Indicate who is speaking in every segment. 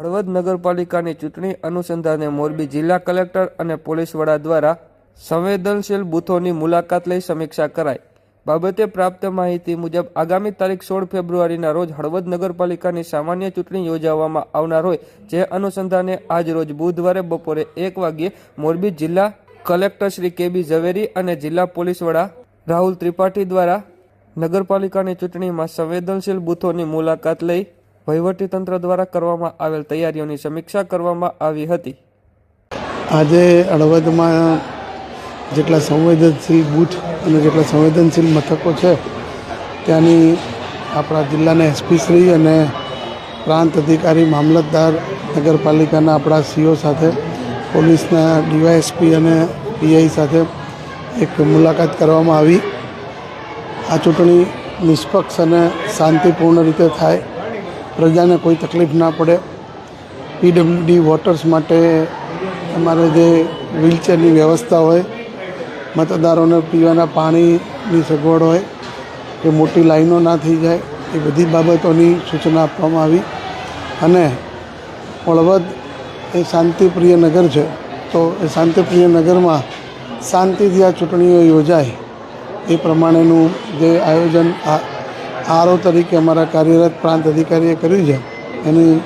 Speaker 1: હળવદ નગરપાલિકાની ચૂંટણી અનુસંધાને મોરબી જિલ્લા કલેક્ટર અને પોલીસ વડા દ્વારા સંવેદનશીલ બૂથોની મુલાકાત લઈ સમીક્ષા કરાઈ. બાબતે પ્રાપ્ત માહિતી મુજબ, આગામી તારીખ સોળ ફેબ્રુઆરીના રોજ હળવદ નગરપાલિકાની સામાન્ય ચૂંટણી યોજાવામાં આવનાર હોય, જે અનુસંધાને આજ રોજ બુધવારે બપોરે એક વાગ્યે મોરબી જિલ્લા કલેક્ટર શ્રી કેબી ઝવેરી અને જિલ્લા પોલીસ વડા રાહુલ ત્રિપાઠી દ્વારા નગરપાલિકાની ચૂંટણીમાં સંવેદનશીલ બૂથોની મુલાકાત લઈ વહીવટીતંત્ર દ્વારા કરવામાં આવેલ તૈયારીઓની સમીક્ષા કરવામાં આવી હતી.
Speaker 2: આજે હળવદમાં જેટલા સંવેદનશીલ બૂથ અને જેટલા સંવેદનશીલ મથકો છે, ત્યાંની આપણા જિલ્લાના એસપીશ્રી અને પ્રાંત અધિકારી, મામલતદાર, નગરપાલિકાના આપણા સીઓ સાથે, પોલીસના ડીવાયએસપી અને પીઆઈ સાથે એક મુલાકાત કરવામાં આવી. આ ચૂંટણી નિષ્પક્ષ અને શાંતિપૂર્ણ રીતે થાય પ્રજાને કોઈ તકલીફ ના પડે. પીડબ્લ્યુડી વોટર્સ માટે અમારે જે વ્હીલચેરની વ્યવસ્થા હોય, મતદારોને પીવાના પાણીની સગવડ હોય કે મોટી લાઈનો ના થઈ જાય, એ બધી બાબતોની સૂચના આપવામાં આવી. અને હળવદ એ શાંતિપ્રિય નગર છે, તો એ શાંતિપ્રિય નગરમાં શાંતિથી આ ચૂંટણીઓ યોજાય, એ પ્રમાણેનું જે આયોજન આ આરઓ તરીકે અમારા કાર્યરત પ્રાંત અધિકારીએ કર્યું છે. એની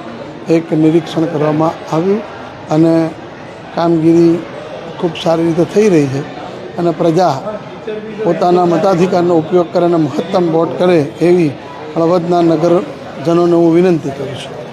Speaker 2: એક નિરીક્ષણ કરવામાં આવ્યું અને કામગીરી ખૂબ સારી રીતે થઈ રહી છે. અને પ્રજા પોતાના મતાધિકારનો ઉપયોગ કરે અને મહત્તમ વોટ કરે એવી હળવદના નગરજનોને હું વિનંતી કરું છું.